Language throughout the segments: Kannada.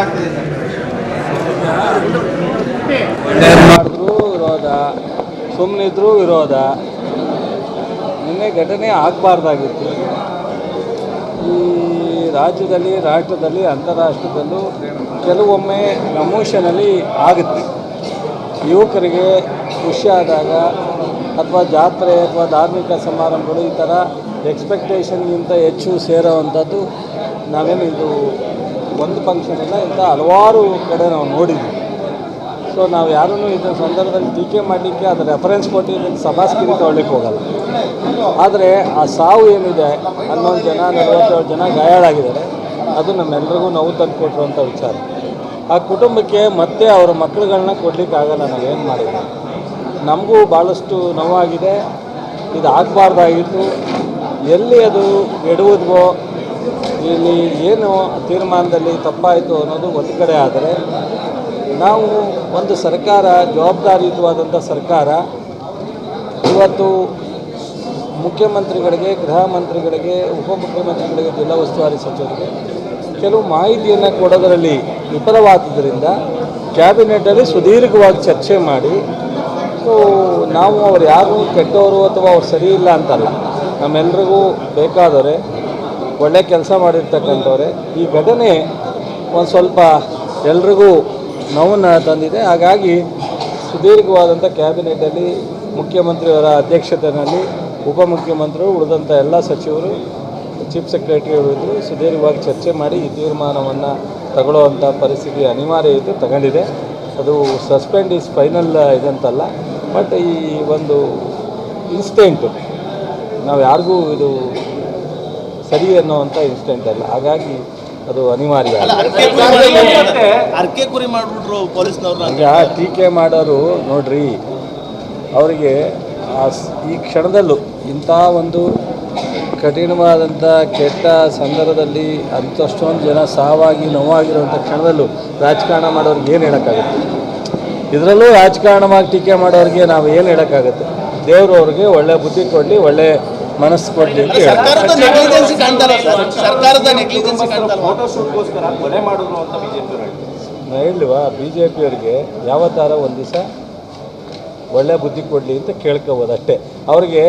ಆಗ್ತಿದೆ ವಿರೋಧ ಸುಮ್ಮನಿದ್ರು ವಿರೋಧ. ನಿನ್ನೆ ಘಟನೆ ಆಗಬಾರ್ದಾಗಿತ್ತು. ಈ ರಾಜ್ಯದಲ್ಲಿ, ರಾಷ್ಟ್ರದಲ್ಲಿ, ಅಂತಾರಾಷ್ಟ್ರದಲ್ಲೂ ಕೆಲವೊಮ್ಮೆ ನಮೂಷನಲ್ಲಿ ಆಗುತ್ತೆ. ಯುವಕರಿಗೆ ಖುಷಿ ಆದಾಗ ಅಥವಾ ಜಾತ್ರೆ ಅಥವಾ ಧಾರ್ಮಿಕ ಸಮಾರಂಭಗಳು ಈ ಥರ ಎಕ್ಸ್ಪೆಕ್ಟೇಷನ್ಗಿಂತ ಹೆಚ್ಚು ಸೇರೋವಂಥದ್ದು ನಾವೇನು ಇದು ಒಂದು ಫಂಕ್ಷನ್ ಇಲ್ಲ, ಇಂಥ ಹಲವಾರು ಕಡೆ ನಾವು ನೋಡಿದ್ವಿ. ಸೊ ನಾವು ಯಾರೂ ಇದನ್ನ ಸಂದರ್ಭದಲ್ಲಿ ಟೀಕೆ ಮಾಡಲಿಕ್ಕೆ ಅದು ರೆಫರೆನ್ಸ್ ಕೊಟ್ಟು ಇದನ್ನು ಸಭಾಸ್ಕಿರಿ ತೊಗೊಳ್ಲಿಕ್ಕೆ ಹೋಗಲ್ಲ. ಆದರೆ ಆ ಸಾವು ಏನಿದೆ ಹನ್ನೊಂದು ಜನ, ನಲವತ್ತೇಳು ಜನ ಗಾಯಾಳಾಗಿದ್ದಾರೆ. ಅದು ನಮ್ಮೆಲ್ಲರಿಗೂ ನೋವು ತಂದು ಕೊಟ್ಟಿರುವಂಥ ವಿಚಾರ. ಆ ಕುಟುಂಬಕ್ಕೆ ಮತ್ತೆ ಅವರ ಮಕ್ಕಳುಗಳನ್ನ ಕೊಡ್ಲಿಕ್ಕೆ ಆಗಲ್ಲ, ನಾವೇನು ಮಾಡಿದ್ವಿ ನಮಗೂ ಭಾಳಷ್ಟು ನೋವಾಗಿದೆ. ಇದು ಆಗಬಾರ್ದಾಗಿತ್ತು ಎಲ್ಲಿ ಅದು ಎಡುವುದ್ವೋ ಇಲ್ಲಿ ಏನು ತೀರ್ಮಾನದಲ್ಲಿ ತಪ್ಪಾಯಿತು ಅನ್ನೋದು ಒಂದು ಕಡೆ ಆದರೆ, ನಾವು ಒಂದು ಸರ್ಕಾರ, ಜವಾಬ್ದಾರಿಯುತವಾದಂಥ ಸರ್ಕಾರ, ಇವತ್ತು ಮುಖ್ಯಮಂತ್ರಿಗಳಿಗೆ, ಗೃಹ ಮಂತ್ರಿಗಳಿಗೆ ಉಪಮುಖ್ಯಮಂತ್ರಿಗಳಿಗೆ ಜಿಲ್ಲಾ ಉಸ್ತುವಾರಿ ಸಚಿವರಿಗೆ ಕೆಲವು ಮಾಹಿತಿಯನ್ನು ಕೊಡೋದರಲ್ಲಿ ವಿಫಲವಾದುದರಿಂದ ಕ್ಯಾಬಿನೆಟಲ್ಲಿ ಸುದೀರ್ಘವಾಗಿ ಚರ್ಚೆ ಮಾಡಿ, ಸೊ, ನಾವು ಅವ್ರು ಯಾರು ಕೆಟ್ಟವರು ಅಥವಾ ಅವ್ರು ಸರಿ ಇಲ್ಲ ಅಂತಲ್ಲ, ನಮ್ಮೆಲ್ರಿಗೂ ಬೇಕಾದವರೆ ಒಳ್ಳೆ ಕೆಲಸ ಮಾಡಿರ್ತಕ್ಕಂಥವ್ರೆ. ಈ ಘಟನೆ ಒಂದು ಸ್ವಲ್ಪ ಎಲ್ರಿಗೂ ನೋವನ್ನು ತಂದಿದೆ. ಹಾಗಾಗಿ ಸುದೀರ್ಘವಾದಂಥ ಕ್ಯಾಬಿನೆಟಲ್ಲಿ ಮುಖ್ಯಮಂತ್ರಿಯವರ ಅಧ್ಯಕ್ಷತೆಯಲ್ಲಿ ಉಪಮುಖ್ಯಮಂತ್ರಿಗಳು ಉಳಿದಂಥ ಎಲ್ಲ ಸಚಿವರು ಚೀಫ್ ಸೆಕ್ರೆಟರಿ ಇದ್ದರು ಸುದೀರ್ಘವಾಗಿ ಚರ್ಚೆ ಮಾಡಿ ಈ ತೀರ್ಮಾನವನ್ನು ತಗೊಳ್ಳುವಂಥ ಪರಿಸ್ಥಿತಿ ಅನಿವಾರ್ಯ ಇದ್ದು ತಗೊಂಡಿದೆ. ಅದು ಸಸ್ಪೆಂಡ್ ಈಸ್ ಫೈನಲ್ ಇದಂತಲ್ಲ. ಬಟ್ ಈ ಒಂದು ಇನ್ಸ್ಟೆಂಟು ನಾವು ಯಾರಿಗೂ ಇದು ಸರಿ ಅನ್ನೋವಂಥ ಇನ್ಸ್ಟೆಂಟ್ ಅಲ್ಲ. ಹಾಗಾಗಿ ಅದು ಅನಿವಾರ್ಯ. ಅರ್ಕೆ ಕುರಿ ಮಾಡ್ಬಿಟ್ರು ಈಗ ಟೀಕೆ ಮಾಡೋರು ನೋಡ್ರಿ ಅವರಿಗೆ ಆ ಸ್- ಈ ಕ್ಷಣದಲ್ಲೂ ಇಂಥ ಒಂದು ಕಠಿಣವಾದಂಥ ಕೆಟ್ಟ ಸಂದರ್ಭದಲ್ಲಿ ಅಂತಷ್ಟೊಂದು ಜನ ಸಾವಾಗಿ ನೋವಾಗಿರುವಂಥ ಕ್ಷಣದಲ್ಲೂ ರಾಜಕಾರಣ ಮಾಡೋರಿಗೆ ಏನು ಹೇಳೋಕ್ಕಾಗುತ್ತೆ? ಇದರಲ್ಲೂ ರಾಜಕಾರಣವಾಗಿ ಟೀಕೆ ಮಾಡೋರಿಗೆ ನಾವು ಏನು ಹೇಳೋಕ್ಕಾಗುತ್ತೆ? ದೇವರು ಅವ್ರಿಗೆ ಒಳ್ಳೆ ಬುದ್ಧಿ ಕೊಡಲಿ ಒಳ್ಳೆ ಮನಸ್ಸು ಕೊಡ್ಲಿ ಅಂತ ಹೇಳಿ ಸರ್ಕಾರದ ನೆಗ್ಲಿಜೆನ್ಸಿ ಕಾಣ್ತಲ್ಲ ಸರ್ ಸರ್ಕಾರದ ನೆಗ್ಲಿಜೆನ್ಸಿ ಕಾಣ್ತಾರ ಫೋಟೋಶೂಟ್ಗೋಸ್ಕರ ಕೊಲೆ ಮಾಡಿದ್ರು ಅಂತ ಬಿಜೆಪಿ ನಾ ಹೇಳುವ ಬಿ ಜೆ ಪಿಯವ್ರಿಗೆ ಥರ ಒಂದು ದಿವಸ ಒಳ್ಳೆ ಬುದ್ಧಿ ಕೊಡಲಿ ಅಂತ ಕೇಳ್ಕೋಬೋದು ಅಷ್ಟೇ ಅವ್ರಿಗೆ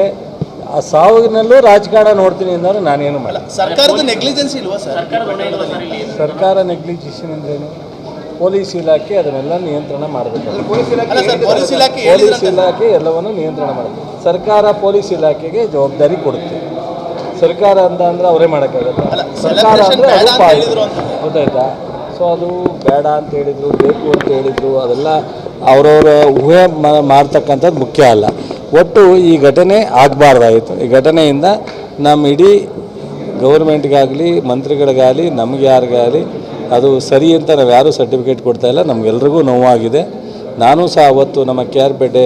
ಆ ಸಾವಿನಲ್ಲೂ ರಾಜಕಾರಣ ನೋಡ್ತೀನಿ ಅಂದ್ರೆ ನಾನೇನು ಮಾಡಲ್ಲ. ಸರ್ಕಾರದ ನೆಗ್ಲಿಜೆನ್ಸಿ ಇಲ್ವಾ ಸರ್? ಸರ್ಕಾರ ನೆಗ್ಲಿಜಿಷನ್ ಅಂದ್ರೇನು? ಪೊಲೀಸ್ ಇಲಾಖೆ ಅದನ್ನೆಲ್ಲ ನಿಯಂತ್ರಣ ಮಾಡಬೇಕು ಅಲ್ಲ ಸರ್ ಪೊಲೀಸ್ ಇಲಾಖೆ ಪೊಲೀಸ್ ಇಲಾಖೆ ಎಲ್ಲವನ್ನು ನಿಯಂತ್ರಣ ಮಾಡುತ್ತೆ ಸರ್ಕಾರ ಪೊಲೀಸ್ ಇಲಾಖೆಗೆ ಜವಾಬ್ದಾರಿ ಕೊಡುತ್ತೆ. ಸರ್ಕಾರ ಅಂತ ಅಂದ್ರೆ ಅವರೇ ಮಾಡೋಕ್ಕಾಗತ್ತೆ? ಸರ್ಕಾರ ಅಂದರೆ ಅದು. ಗೊತ್ತಾಯ್ತಾ? ಸೊ ಅದು ಬೇಡ ಅಂತ ಹೇಳಿದ್ರು ಬೇಕು ಅಂತ ಹೇಳಿದ್ರು ಅದೆಲ್ಲ ಅವರವರ ಊಹೆ ಮಾಡ್ತಕ್ಕಂಥದ್ದು ಮುಖ್ಯ ಅಲ್ಲ. ಒಟ್ಟು ಈ ಘಟನೆ ಆಗಬಾರ್ದಾಯಿತು. ಈ ಘಟನೆಯಿಂದ ನಮ್ಮ ಇಡೀ ಗೌರ್ಮೆಂಟ್ಗಾಗಲಿ ಮಂತ್ರಿಗಳಿಗಾಗಲಿ ನಮ್ಗೆ ಯಾರಿಗಾಗಲಿ ಅದು ಸರಿ ಅಂತ ನಾವು ಯಾರೂ ಸರ್ಟಿಫಿಕೇಟ್ ಕೊಡ್ತಾಯಿಲ್ಲ ನಮಗೆಲ್ರಿಗೂ ನೋವಾಗಿದೆ. ನಾನು ಸಹ ಅವತ್ತು ನಮ್ಮ ಕೆ ಆರ್ ಪೇಟೆ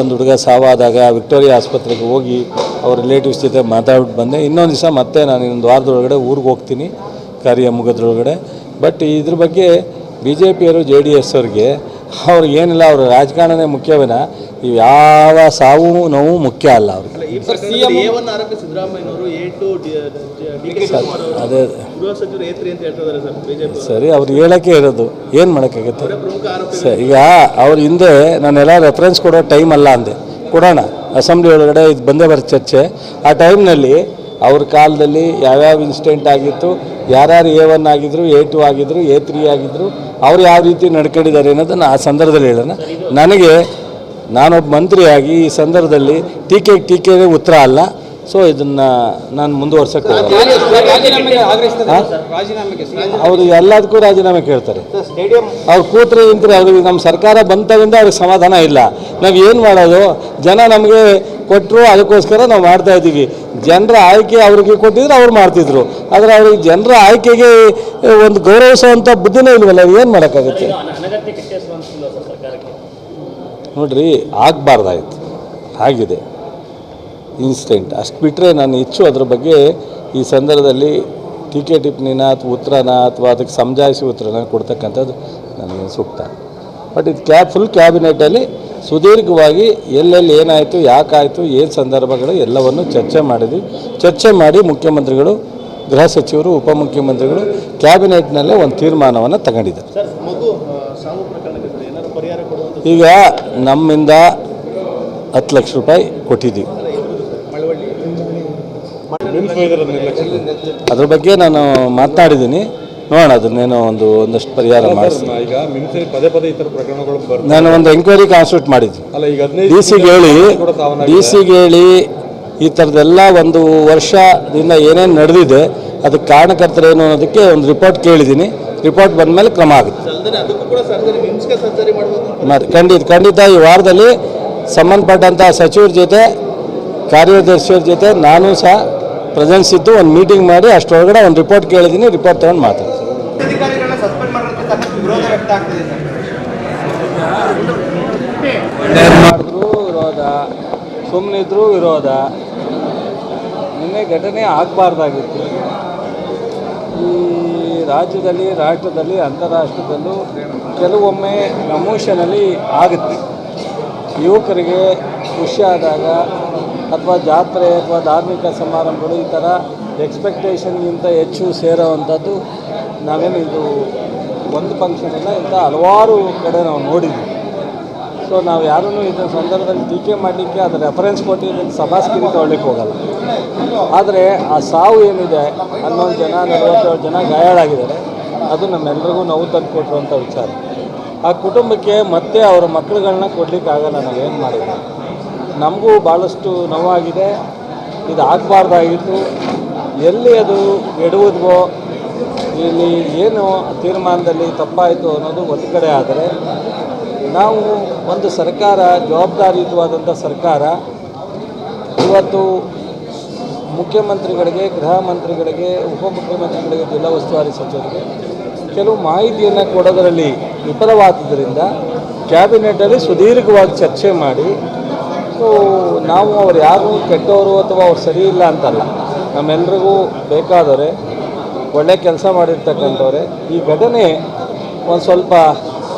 ಒಂದು ಹುಡುಗ ಸಾವಾದಾಗ ವಿಕ್ಟೋರಿಯಾ ಆಸ್ಪತ್ರೆಗೆ ಹೋಗಿ ಅವ್ರ ರಿಲೇಟಿವ್ಸ್ ಜೊತೆ ಮಾತಾಡ್ಬಿಟ್ಟು ಬಂದೆ. ಇನ್ನೊಂದು ದಿವಸ ಮತ್ತೆ ನಾನು ಇನ್ನೊಂದು ವಾರದೊಳಗಡೆ ಊರಿಗೆ ಹೋಗ್ತೀನಿ, ಕಾರ್ಯ ಮುಗಿದ್ರೊಳಗಡೆ. ಬಟ್ ಇದ್ರ ಬಗ್ಗೆ ಬಿ ಜೆ ಪಿಯವರು ಜೆ ಡಿ ಎಸ್ ಅವ್ರಿಗೆ ಅವ್ರಿಗೆ ಏನಿಲ್ಲ ಅವರು ರಾಜಕಾರಣನೇ ಮುಖ್ಯವೇನ ಇವು ಯಾವ ಸಾವು ನೋವು ಮುಖ್ಯ ಅಲ್ಲ ಅವ್ರಿಗೆ. ಆರೋಪಿ ಸಿದ್ದರಾಮಯ್ಯನವರು ಎ ಟು ಅವರು ಅದೇ. ಗೃಹ ಸಚಿವರು ಸರ್ ಬಿಜೆಪಿ ಸರಿ ಅವ್ರು ಹೇಳಕ್ಕೆ ಇರೋದು ಏನು ಮಾಡೋಕ್ಕಾಗತ್ತೆ? ಪ್ರಮುಖ ಆರೋಪಿ ಸ ಈಗ ಅವ್ರ ಹಿಂದೆ ನಾನೆಲ್ಲ ರೆಫರೆನ್ಸ್ ಕೊಡೋ ಟೈಮ್ ಅಲ್ಲ ಅಂದೆ. ಕೊಡೋಣ ಅಸೆಂಬ್ಲಿ ಒಳಗಡೆ ಇದು ಬಂದೇ ಬರೋ ಚರ್ಚೆ. ಆ ಟೈಮ್ನಲ್ಲಿ ಅವ್ರ ಕಾಲದಲ್ಲಿ ಯಾವ್ಯಾವ ಇನ್ಸಿಡೆಂಟ್ ಆಗಿತ್ತು ಯಾರ್ಯಾರು ಎ ಒನ್ ಆಗಿದ್ರು ಎ ಟು ಆಗಿದ್ರು ಎ ತ್ರೀ ಆಗಿದ್ರು ಅವ್ರು ಯಾವ ರೀತಿ ನಡ್ಕೊಂಡಿದ್ದಾರೆ ಅನ್ನೋದನ್ನು ಆ ಸಂದರ್ಭದಲ್ಲಿ ಹೇಳೋಣ. ನನಗೆ ನಾನೊಬ್ಬ ಮಂತ್ರಿಯಾಗಿ ಈ ಸಂದರ್ಭದಲ್ಲಿ ಟೀಕೆ ಟೀಕೆಗೆ ಉತ್ತರ ಅಲ್ಲ. ಸೊ ಇದನ್ನು ನಾನು ಮುಂದುವರ್ಸಕ್ಕೆ ಹೌದು ಅವರು. ಎಲ್ಲದಕ್ಕೂ ರಾಜೀನಾಮೆ ಕೇಳ್ತಾರೆ. ಸ್ಟೇಡಿಯಂ ಅವ್ರು ಕೂತ್ರೆ ನಿಂತರೆ ಅವ್ರಿಗೆ ನಮ್ಮ ಸರ್ಕಾರ ಬಂತವಿಂದ ಅವ್ರಿಗೆ ಸಮಾಧಾನ ಇಲ್ಲ. ನಾವು ಏನು ಮಾಡೋದು? ಜನ ನಮಗೆ ಕೊಟ್ಟರು ಅದಕ್ಕೋಸ್ಕರ ನಾವು ಮಾಡ್ತಾ ಇದ್ದೀವಿ. ಜನರ ಆಯ್ಕೆ ಅವ್ರಿಗೆ ಕೊಟ್ಟಿದ್ರೆ ಅವ್ರು ಮಾಡ್ತಿದ್ರು. ಆದರೆ ಅವ್ರಿಗೆ ಜನರ ಆಯ್ಕೆಗೆ ಒಂದು ಗೌರವಿಸುವಂಥ ಬುದ್ಧಿನೇ ಇಲ್ವಲ್ಲ ಏನು ಮಾಡೋಕ್ಕಾಗುತ್ತೆ? ನೋಡ್ರಿ, ಆಗಬಾರ್ದಾಯ್ತು. ಆಗಿದೆ. ಇನ್ಸ್ಟೆಂಟ್ ಅಷ್ಟು ಬಿಟ್ಟರೆ ನಾನು ಹೆಚ್ಚು ಅದ್ರ ಬಗ್ಗೆ ಈ ಸಂದರ್ಭದಲ್ಲಿ ಟೀಕೆ ಟಿಪ್ಪಣಿನ ಅಥವಾ ಉತ್ತರನ ಅಥವಾ ಅದಕ್ಕೆ ಸಮಜಾಯಿಸಿ ಉತ್ತರನ ಕೊಡ್ತಕ್ಕಂಥದ್ದು ನನಗೆ ಸೂಕ್ತ. ಬಟ್ ಇದು ಕ್ಯಾಬ್ ಫುಲ್ ಕ್ಯಾಬಿನೆಟಲ್ಲಿ ಸುದೀರ್ಘವಾಗಿ ಎಲ್ಲೆಲ್ಲಿ ಏನಾಯಿತು, ಯಾಕಾಯಿತು, ಏನು ಸಂದರ್ಭಗಳು, ಎಲ್ಲವನ್ನು ಚರ್ಚೆ ಮಾಡಿದ್ವಿ. ಚರ್ಚೆ ಮಾಡಿ ಮುಖ್ಯಮಂತ್ರಿಗಳು, ಗೃಹ ಸಚಿವರು, ಉಪಮುಖ್ಯಮಂತ್ರಿಗಳು ಕ್ಯಾಬಿನೆಟ್ನಲ್ಲೇ ಒಂದು ತೀರ್ಮಾನವನ್ನು ತಗೊಂಡಿದ್ದಾರೆ ಸರ್ ಮಗು ಆ, ಸಾವು ಪ್ರಕರಣಕ್ಕೆ ಸರ್ ಏನಾದ್ರು ಪರಿಹಾರ ಕೊಡುವಂತ ಈಗ ನಮ್ಮಿಂದ ಹತ್ತು ಲಕ್ಷ ರೂಪಾಯಿ ಕೊಟ್ಟಿದ್ದೀವಿ. ಅದ್ರ ಬಗ್ಗೆ ನಾನು ಮಾತನಾಡಿದ್ದೀನಿ ನೋಡೋಣ ಅದನ್ನೇನೋ ಒಂದು ಒಂದಷ್ಟು ಪರಿಹಾರ ಮಾಡಿಸ್ತೀನಿ ನಾನು ಒಂದು ಎಂಕ್ವೈರಿ ಕಾನ್ಸ್ಟಿಟ್ಯೂಟ್ ಹದಿನೈದು ಡಿ ಸಿಗೆ ಹೇಳಿ ಡಿ ಸಿಗೆ ಹೇಳಿ ಈ ಥರದ್ದೆಲ್ಲ ಒಂದು ವರ್ಷದಿಂದ ಏನೇನು ನಡೆದಿದೆ ಅದಕ್ಕೆ ಕಾರಣಕರ್ತರೇನು ಅನ್ನೋದಕ್ಕೆ ಒಂದು ರಿಪೋರ್ಟ್ ಕೇಳಿದ್ದೀನಿ. ರಿಪೋರ್ಟ್ ಬಂದ ಮೇಲೆ ಕ್ರಮ ಆಗುತ್ತೆ. ಖಂಡಿತ ಖಂಡಿತ ಈ ವಾರದಲ್ಲಿ ಸಂಬಂಧಪಟ್ಟಂಥ ಸಚಿವರ ಜೊತೆ ಕಾರ್ಯದರ್ಶಿಯವ್ರ ಜೊತೆ ನಾನು ಸಹ ಪ್ರೆಸೆನ್ಸ್ ಇದ್ದು ಒಂದು ಮೀಟಿಂಗ್ ಮಾಡಿ ಅಷ್ಟರೊಳಗಡೆ ಒಂದು ರಿಪೋರ್ಟ್ ಕೇಳಿದ್ದೀನಿ ರಿಪೋರ್ಟ್ ತಗೊಂಡು ಮಾತಾಡ್ತೀನಿ. ವಿರೋಧ ಸುಮ್ಮನಿದ್ರು ವಿರೋಧ ನಿನ್ನೆ ಘಟನೆ ಆಗಬಾರ್ದಾಗಿತ್ತು. ರಾಜ್ಯದಲ್ಲಿ, ರಾಷ್ಟ್ರದಲ್ಲಿ, ಅಂತಾರಾಷ್ಟ್ರದಲ್ಲೂ ಕೆಲವೊಮ್ಮೆ ಎಮೋಷನಲ್ಲಿ ಆಗುತ್ತೆ. ಯುವಕರಿಗೆ ಖುಷಿಯಾದಾಗ ಅಥವಾ ಜಾತ್ರೆ ಅಥವಾ ಧಾರ್ಮಿಕ ಸಮಾರಂಭಗಳು ಈ ಥರ ಎಕ್ಸ್ಪೆಕ್ಟೇಷನ್ಗಿಂತ ಹೆಚ್ಚು ಸೇರೋವಂಥದ್ದು ನಾವೇನು ಇದು ಒಂದು ಫಂಕ್ಷನ್ ಇಲ್ಲ ಇಂಥ ಹಲವಾರು ಕಡೆ ನಾವು ನೋಡಿದ್ವಿ ಸೊ ನಾವು ಯಾರೂ ಇದರ ಸಂದರ್ಭದಲ್ಲಿ ಟೀಕೆ ಮಾಡಲಿಕ್ಕೆ ಅದು ರೆಫರೆನ್ಸ್ ಕೊಟ್ಟು ಸಭಾ ಸಭಾಸ್ಕಿರಿ ತೊಗೊಳ್ಲಿಕ್ಕೆ ಹೋಗಲ್ಲ. ಆದರೆ ಆ ಸಾವು ಏನಿದೆ ಹನ್ನೊಂದು ಜನ, ನಲವತ್ತೇಳು ಜನ ಗಾಯಾಳಾಗಿದ್ದಾರೆ. ಅದು ನಮ್ಮೆಲ್ಲರಿಗೂ ನೋವು ತಂದು ಕೊಟ್ಟಿರುವಂಥ ವಿಚಾರ. ಆ ಕುಟುಂಬಕ್ಕೆ ಮತ್ತೆ ಅವರ ಮಕ್ಕಳುಗಳನ್ನ ಕೊಡಲಿಕ್ಕಾಗಲ್ಲ ನಾವೇನು ಮಾಡಿದ್ವಿ ನಮಗೂ ಭಾಳಷ್ಟು ನೋವಾಗಿದೆ. ಇದು ಆಗಬಾರ್ದಾಗಿತ್ತು. ಎಲ್ಲಿ ಅದು ಎಡುವುದ್ವೋ, ಇಲ್ಲಿ ಏನು ತೀರ್ಮಾನದಲ್ಲಿ ತಪ್ಪಾಯಿತು ಅನ್ನೋದು ಒಂದು ಕಡೆ ಆದರೆ ನಾವು ಒಂದು ಸರ್ಕಾರ, ಜವಾಬ್ದಾರಿಯುತವಾದಂಥ ಸರ್ಕಾರ, ಇವತ್ತು ಮುಖ್ಯಮಂತ್ರಿಗಳಿಗೆ, ಗೃಹ ಮಂತ್ರಿಗಳಿಗೆ, ಉಪಮುಖ್ಯಮಂತ್ರಿಗಳಿಗೆ ಜಿಲ್ಲಾ ಉಸ್ತುವಾರಿ ಸಚಿವರಿಗೆ ಕೆಲವು ಮಾಹಿತಿಯನ್ನು ಕೊಡೋದರಲ್ಲಿ ವಿಫಲವಾದುದರಿಂದ ಕ್ಯಾಬಿನೆಟಲ್ಲಿ ಸುದೀರ್ಘವಾಗಿ ಚರ್ಚೆ ಮಾಡಿ, ಸೊ, ನಾವು ಅವ್ರು ಯಾರು ಕೆಟ್ಟವರು ಅಥವಾ ಅವ್ರು ಸರಿ ಇಲ್ಲ ಅಂತಲ್ಲ, ನಮ್ಮೆಲ್ರಿಗೂ ಬೇಕಾದವರೆ, ಒಳ್ಳೆ ಕೆಲಸ ಮಾಡಿರ್ತಕ್ಕಂಥವ್ರೆ, ಈ ಘಟನೆ ಒಂದು ಸ್ವಲ್ಪ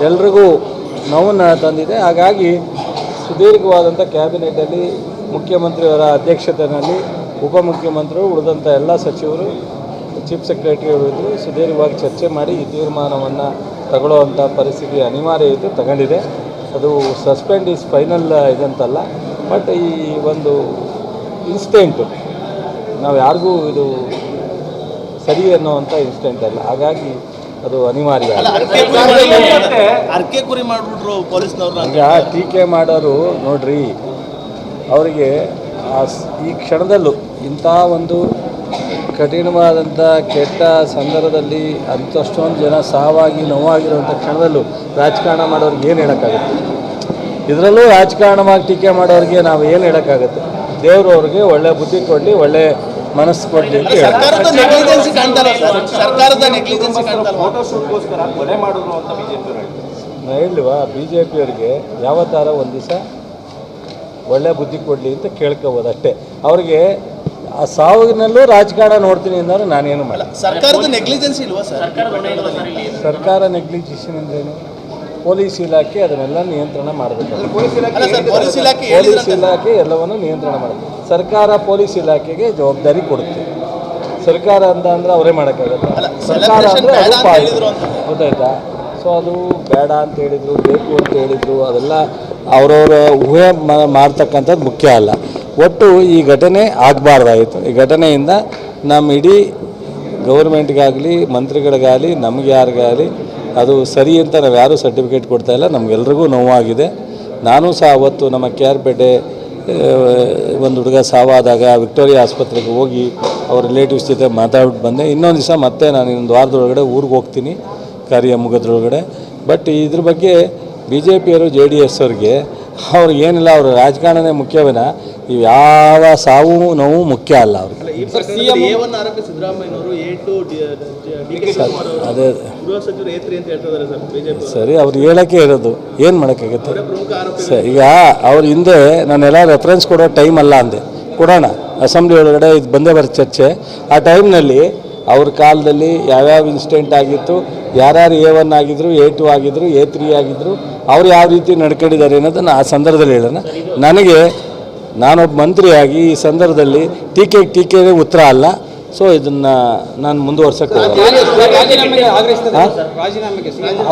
ಎಲ್ರಿಗೂ ನೋವನ್ನು ತಂದಿದೆ. ಹಾಗಾಗಿ ಸುದೀರ್ಘವಾದಂಥ ಕ್ಯಾಬಿನೆಟಲ್ಲಿ ಮುಖ್ಯಮಂತ್ರಿಯವರ ಅಧ್ಯಕ್ಷತೆಯಲ್ಲಿ ಉಪಮುಖ್ಯಮಂತ್ರಿಗಳು ಉಳಿದಂಥ ಎಲ್ಲ ಸಚಿವರು ಚೀಫ್ ಸೆಕ್ರೆಟರಿಯವರು ಇದ್ದರು ಸುದೀರ್ಘವಾಗಿ ಚರ್ಚೆ ಮಾಡಿ ಈ ತೀರ್ಮಾನವನ್ನು ತಗೊಳ್ಳುವಂಥ ಪರಿಸ್ಥಿತಿ ಅನಿವಾರ್ಯ ಇದ್ದು ತಗೊಂಡಿದೆ. ಅದು ಸಸ್ಪೆಂಡ್ ಈಸ್ ಫೈನಲ್ ಇದಂತಲ್ಲ ಬಟ್ ಈ ಒಂದು ಇನ್ಸ್ಟೆಂಟು ನಾವು ಯಾರಿಗೂ ಇದು ಸರಿ ಅನ್ನೋವಂಥ ಇನ್ಸ್ಟೆಂಟ್ ಅಲ್ಲ. ಹಾಗಾಗಿ ಅದು ಅನಿವಾರ್ಯ. ಅರ್ಕೆ ಕುರಿ ಮಾಡಿಬಿಟ್ರು ಪೊಲೀಸ್ನವ್ರು ಟೀಕೆ ಮಾಡೋರು ನೋಡ್ರಿ ಅವರಿಗೆ ಈ ಕ್ಷಣದಲ್ಲೂ ಇಂಥ ಒಂದು ಕಠಿಣವಾದಂಥ ಕೆಟ್ಟ ಸಂದರ್ಭದಲ್ಲಿ ಅಂತಷ್ಟೊಂದು ಜನ ಸಾವಾಗಿ ನೋವಾಗಿರುವಂಥ ಕ್ಷಣದಲ್ಲೂ ರಾಜಕಾರಣ ಮಾಡೋರಿಗೆ ಏನು ಹೇಳೋಕ್ಕಾಗುತ್ತೆ? ಇದರಲ್ಲೂ ರಾಜಕಾರಣವಾಗಿ ಟೀಕೆ ಮಾಡೋರಿಗೆ ನಾವು ಏನು ಹೇಳೋಕ್ಕಾಗುತ್ತೆ? ದೇವರು ಅವ್ರಿಗೆ ಒಳ್ಳೆ ಬುದ್ಧಿ ಕೊಡಲಿ ಒಳ್ಳೆ ಮನಸ್ಸು ಕೊಡಲಿ ಅಂತ ಹೇಳ್ತಾರೆ ಸರ್ಕಾರದ ನೆಗ್ಲಿಜೆನ್ಸಿ ಕಾಣ್ತಾರ ಸರ್ ಸರ್ಕಾರದ ನೆಗ್ಲಿಜೆನ್ಸಿ ಕಾಣ್ತಲ್ಲ ಫೋಟೋ ಶೂಟ್ಗೋಸ್ಕರ ಕೊಲೆ ಮಾಡಿದ್ರು ಅಂತ ಬಿಜೆಪಿ ಹೇಳ್ತಾರೆ. ನಾನು ಹೇಳುವ ಬಿ ಜೆ ಪಿಯವರಿಗೆ ಥರ ಒಂದು ದಿವಸ ಒಳ್ಳೆ ಬುದ್ಧಿ ಕೊಡಲಿ ಅಂತ ಕೇಳ್ಕೋಬೋದು ಅಷ್ಟೇ. ಅವ್ರಿಗೆ ಆ ಸಾವಿನಲ್ಲೂ ರಾಜಕಾರಣ ನೋಡ್ತೀನಿ ಅಂದ್ರೆ ನಾನೇನು ಮಾಡಲ್ಲ. ಸರ್ಕಾರದ ನೆಗ್ಲಿಜೆನ್ಸಿ ಇಲ್ವಾ ಸರ್? ಸರ್ಕಾರ ನೆಗ್ಲಿಜಿಷನ್ ಅಂದ್ರೇನು ಪೊಲೀಸ್ ಇಲಾಖೆ ಅದನ್ನೆಲ್ಲ ನಿಯಂತ್ರಣ ಮಾಡಬೇಕು. ಪೊಲೀಸ್ ಇಲಾಖೆ ಎಲ್ಲವನ್ನು ನಿಯಂತ್ರಣ ಮಾಡುತ್ತೆ ಸರ್ಕಾರ ಪೊಲೀಸ್ ಇಲಾಖೆಗೆ ಜವಾಬ್ದಾರಿ ಕೊಡುತ್ತೆ. ಸರ್ಕಾರ ಅಂತ ಅಂದ್ರೆ ಅವರೇ ಮಾಡೋಕ್ಕಾಗತ್ತೆ ಸರ್ಕಾರ ಅಂದರೆ. ಗೊತ್ತಾಯ್ತಾ? ಸೊ ಅದು ಬೇಡ ಅಂತ ಹೇಳಿದ್ರು ಬೇಕು ಅಂತ ಹೇಳಿದ್ರು ಅದೆಲ್ಲ ಅವರವರ ಊಹೆ ಮಾಡ್ತಕ್ಕಂಥದ್ದು ಮುಖ್ಯ ಅಲ್ಲ. ಒಟ್ಟು ಈ ಘಟನೆ ಆಗಬಾರ್ದಾಯಿತು. ಈ ಘಟನೆಯಿಂದ ನಮ್ಮ ಇಡೀ ಗೌರ್ಮೆಂಟ್ಗಾಗಲಿ ಮಂತ್ರಿಗಳಿಗಾಗಲಿ ನಮ್ಗೆ ಯಾರಿಗಾಗಲಿ ಅದು ಸರಿ ಅಂತ ನಾವು ಯಾರೂ ಸರ್ಟಿಫಿಕೇಟ್ ಕೊಡ್ತಾಯಿಲ್ಲ ನಮಗೆಲ್ರಿಗೂ ನೋವಾಗಿದೆ. ನಾನು ಸಹ ಅವತ್ತು ನಮ್ಮ ಕೆ ಆರ್ ಪೇಟೆ ಒಂದು ಹುಡುಗ ಸಾವಾದಾಗ ವಿಕ್ಟೋರಿಯಾ ಆಸ್ಪತ್ರೆಗೆ ಹೋಗಿ ಅವ್ರ ರಿಲೇಟಿವ್ಸ್ ಜೊತೆ ಮಾತಾಡ್ಬಿಟ್ಟು ಬಂದೆ. ಇನ್ನೊಂದು ದಿವಸ ಮತ್ತೆ ನಾನು ಇನ್ನೊಂದು ವಾರದೊಳಗಡೆ ಊರಿಗೆ ಹೋಗ್ತೀನಿ ಕಾರ್ಯ ಮುಗಿದ್ರೊಳಗಡೆ ಬಟ್ ಇದ್ರ ಬಗ್ಗೆ ಬಿ ಜೆ ಪಿಯವರು ಜೆ ಡಿ ಎಸ್ ಅವ್ರಿಗೆ ಅವ್ರಿಗೆ ಏನಿಲ್ಲ, ಅವರು ರಾಜಕಾರಣನೇ ಮುಖ್ಯವೇನ ಇವು ಯಾವ ಸಾವು ನೋವು ಮುಖ್ಯ ಅಲ್ಲ ಅವರು ಅದೇ ಸರ್ ಬಿಜೆಪಿ ಸರಿ ಅವ್ರು ಹೇಳಕ್ಕೆ ಇರೋದು ಏನು ಮಾಡೋಕ್ಕಾಗತ್ತೆ? ಸರ್ ಸರಿ ಈಗ ಅವ್ರ ಹಿಂದೆ ನಾನೆಲ್ಲ ರೆಫರೆನ್ಸ್ ಕೊಡೋ ಟೈಮ್ ಅಲ್ಲ ಅಂದೆ. ಕೊಡೋಣ ಅಸೆಂಬ್ಲಿ ಒಳಗಡೆ ಇದು ಬಂದೇ ಬರೋ ಚರ್ಚೆ. ಆ ಟೈಮ್ನಲ್ಲಿ ಅವ್ರ ಕಾಲದಲ್ಲಿ ಯಾವ್ಯಾವ ಇನ್ಸಿಡೆಂಟ್ ಆಗಿತ್ತು ಯಾರ್ಯಾರು ಎ ಒನ್ ಆಗಿದ್ರು ಎ ಟು ಆಗಿದ್ರು ಎ ತ್ರೀ ಆಗಿದ್ರು ಅವ್ರು ಯಾವ ರೀತಿ ನಡ್ಕೊಂಡಿದ್ದಾರೆ ಅನ್ನೋದನ್ನು ಆ ಸಂದರ್ಭದಲ್ಲಿ ಹೇಳೋಣ. ನನಗೆ ನಾನೊಬ್ಬ ಮಂತ್ರಿಯಾಗಿ ಈ ಸಂದರ್ಭದಲ್ಲಿ ಟೀಕೆ ಟೀಕೆಗೆ ಉತ್ತರ ಅಲ್ಲ. ಸೊ ಇದನ್ನು ನಾನು ಮುಂದುವರ್ಸಕ್ಕೆ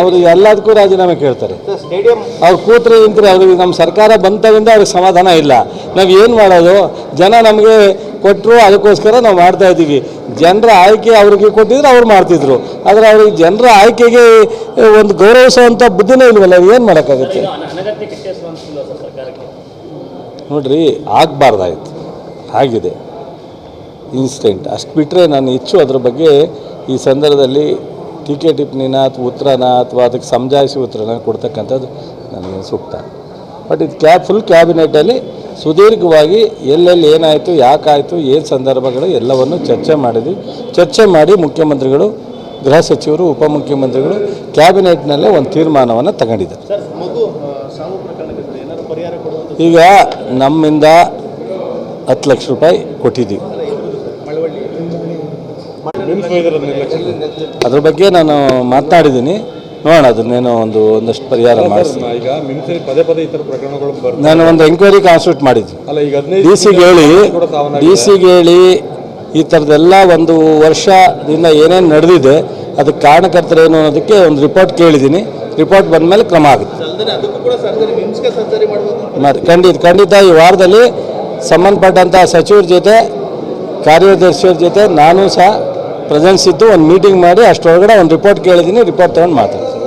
ಅವರು ಎಲ್ಲದಕ್ಕೂ ರಾಜೀನಾಮೆ ಕೇಳ್ತಾರೆ. ಸರ್ ಸ್ಟೇಡಿಯಂ ಅವ್ರು ಕೂತ್ರೆ ನಿಂತರೆ ಅವ್ರಿಗೆ ನಮ್ಮ ಸರ್ಕಾರ ಬಂತವಿಂದ ಅವ್ರಿಗೆ ಸಮಾಧಾನ ಇಲ್ಲ. ನಾವು ಏನು ಮಾಡೋದು? ಜನ ನಮಗೆ ಕೊಟ್ಟರು ಅದಕ್ಕೋಸ್ಕರ ನಾವು ಮಾಡ್ತಾ ಇದ್ದೀವಿ. ಜನರ ಆಯ್ಕೆ ಅವ್ರಿಗೆ ಕೊಟ್ಟಿದ್ರೆ ಅವ್ರು ಮಾಡ್ತಿದ್ರು. ಆದರೆ ಅವ್ರಿಗೆ ಜನರ ಆಯ್ಕೆಗೆ ಒಂದು ಗೌರವಿಸುವಂಥ ಬುದ್ಧಿನೇ ಇಲ್ವಲ್ಲ ಏನು ಮಾಡೋಕ್ಕಾಗುತ್ತೆ? ನೋಡ್ರಿ, ಆಗಬಾರ್ದಾಯ್ತು. ಆಗಿದೆ. ಇನ್ಸಿಡೆಂಟ್ ಅಷ್ಟು ಬಿಟ್ಟರೆ ನಾನು ಹೆಚ್ಚು ಅದ್ರ ಬಗ್ಗೆ ಈ ಸಂದರ್ಭದಲ್ಲಿ ಟೀಕೆ ಟಿಪ್ಪಣಿನ ಅಥವಾ ಉತ್ತರನ ಅಥವಾ ಅದಕ್ಕೆ ಸಮಜಾಯಿಸಿ ಉತ್ತರನ ಕೊಡ್ತಕ್ಕಂಥದ್ದು ನನಗೆ ಸೂಕ್ತ. ಬಟ್ ಇದು ಕ್ಯಾ ಫುಲ್ ಕ್ಯಾಬಿನೆಟಲ್ಲಿ ಸುದೀರ್ಘವಾಗಿ ಎಲ್ಲೆಲ್ಲಿ ಏನಾಯಿತು, ಯಾಕಾಯಿತು, ಏನು ಸಂದರ್ಭಗಳು, ಎಲ್ಲವನ್ನು ಚರ್ಚೆ ಮಾಡಿದ್ವಿ. ಚರ್ಚೆ ಮಾಡಿ ಮುಖ್ಯಮಂತ್ರಿಗಳು, ಗೃಹ ಸಚಿವರು, ಉಪಮುಖ್ಯಮಂತ್ರಿಗಳು ಕ್ಯಾಬಿನೆಟ್ನಲ್ಲೇ ಒಂದು ತೀರ್ಮಾನವನ್ನು ತಗೊಂಡಿದ್ದಾರೆ. ಪರಿಹಾರ ಕೊಡುವಂಥ ಈಗ ನಮ್ಮಿಂದ ಹತ್ತು ಲಕ್ಷ ರೂಪಾಯಿ ಕೊಟ್ಟಿದ್ದೀವಿ. ಅದ್ರ ಬಗ್ಗೆ ನಾನು ಮಾತನಾಡಿದ್ದೀನಿ ನೋಡೋಣ ಅದನ್ನೇನೋ ಒಂದು ಒಂದಷ್ಟು ಪರಿಹಾರ ಮಾಡಿಸ್ತೀನಿ ಈಗ ಮಿಮ್ಸಲ್ಲಿ ಪದೇ ಪದೇ ಈ ಥರ ಪ್ರಕರಣಗಳು ಬರ್ತವೆ ನಾನು ಒಂದು ಎಂಕ್ವೈರಿ ಕಾನ್ಸ್ಟಿಟ್ಯೂಟ್ ಮಾಡಿದ್ದೀನಿ ಅಲ್ಲ ಈಗ ಹದಿನೈದು ಡಿ ಸಿಗೆ ಹೇಳಿ ಕೂಡ ಡಿ. ಸಿಗೆ ಹೇಳಿ ಈ ಥರದ್ದೆಲ್ಲ ಒಂದು ವರ್ಷದಿಂದ ಏನೇನು ನಡೆದಿದೆ ಅದಕ್ಕೆ ಕಾರಣಕರ್ತರೇನು ಅನ್ನೋದಕ್ಕೆ ಒಂದು ರಿಪೋರ್ಟ್ ಕೇಳಿದ್ದೀನಿ. ರಿಪೋರ್ಟ್ ಬಂದ ಮೇಲೆ ಕ್ರಮ ಆಗುತ್ತೆ. ಖಂಡಿತ ಖಂಡಿತ ಈ ವಾರದಲ್ಲಿ ಸಂಬಂಧಪಟ್ಟಂಥ ಸಚಿವರ ಜೊತೆ ಕಾರ್ಯದರ್ಶಿಯವ್ರ ಜೊತೆ ನಾನು ಸಹ ಪ್ರೆಸೆನ್ಸ್ ಇದ್ದು ಒಂದು ಮೀಟಿಂಗ್ ಮಾಡಿ ಅಷ್ಟರೊಳಗಡೆ ಒಂದು ರಿಪೋರ್ಟ್ ಕೇಳಿದ್ದೀನಿ ರಿಪೋರ್ಟ್ ತೊಗೊಂಡು ಮಾತಾಡ್ತೀನಿ.